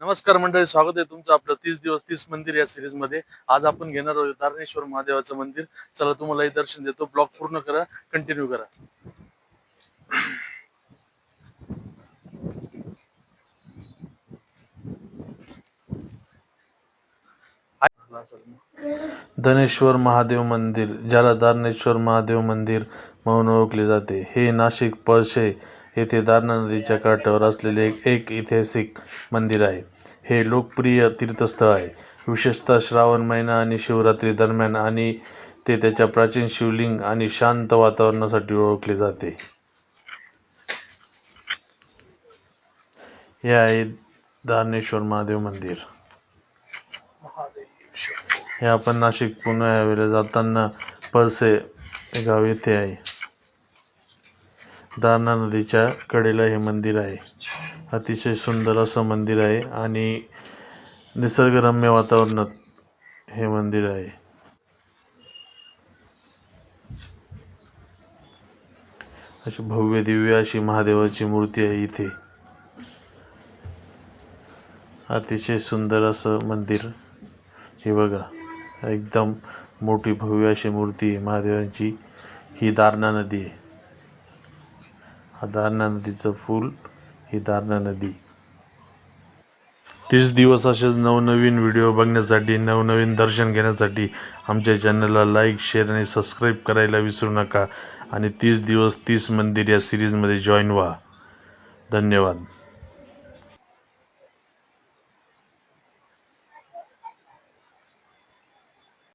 नमस्कार मंडळी स्वागत आहे तुमचं आपलं तीस दिवस तीस मंदिर या सिरीजमध्ये आज आपण घेणार आहोत दारणेश्वर महादेवाचं मंदिर. चला तुम्हाला दर्शन देतो. ब्लॉग पूर्ण करा कंटिन्यू करा. धनेश्वर महादेव मंदिर ज्याला दारणेश्वर महादेव मंदिर म्हणून ओळखले जाते हे नाशिक पळशे येथे दारणा नदीच्या काठावर असलेले एक ऐतिहासिक मंदिर आहे. हे लोकप्रिय तीर्थस्थळ आहे. विशेषतः श्रावण महिना आणि शिवरात्री दरम्यान आणि ते त्याच्या प्राचीन शिवलिंग आणि शांत वातावरणासाठी ओळखले जाते. हे आहे दारणेश्वर महादेव मंदिर. हे आपण नाशिक पुणे हायवेला जाताना पळसे गाव येथे आहे. दारणा नदीच्या कडेला हे मंदिर आहे. अतिशय सुंदर असं मंदिर आहे आणि निसर्गरम्य वातावरणात हे मंदिर आहे. अशी भव्य दिव्य अशी महादेवाची मूर्ती आहे इथे. अतिशय सुंदर असं मंदिर. हे बघा एकदम मोठी भव्य अशी मूर्ती आहे. महादेवांची ही दारणा नदी आहे. दारणा नदीचं फूल ही दारणा नदी. तीस दिवस असेच नवनवीन व्हिडिओ बघण्यासाठी नवनवीन दर्शन घेण्यासाठी आमच्या चॅनलला लाईक शेअर आणि सबस्क्राईब करायला विसरू नका. आणि तीस दिवस तीस मंदिर या सिरीजमध्ये जॉईन व्हा. धन्यवाद.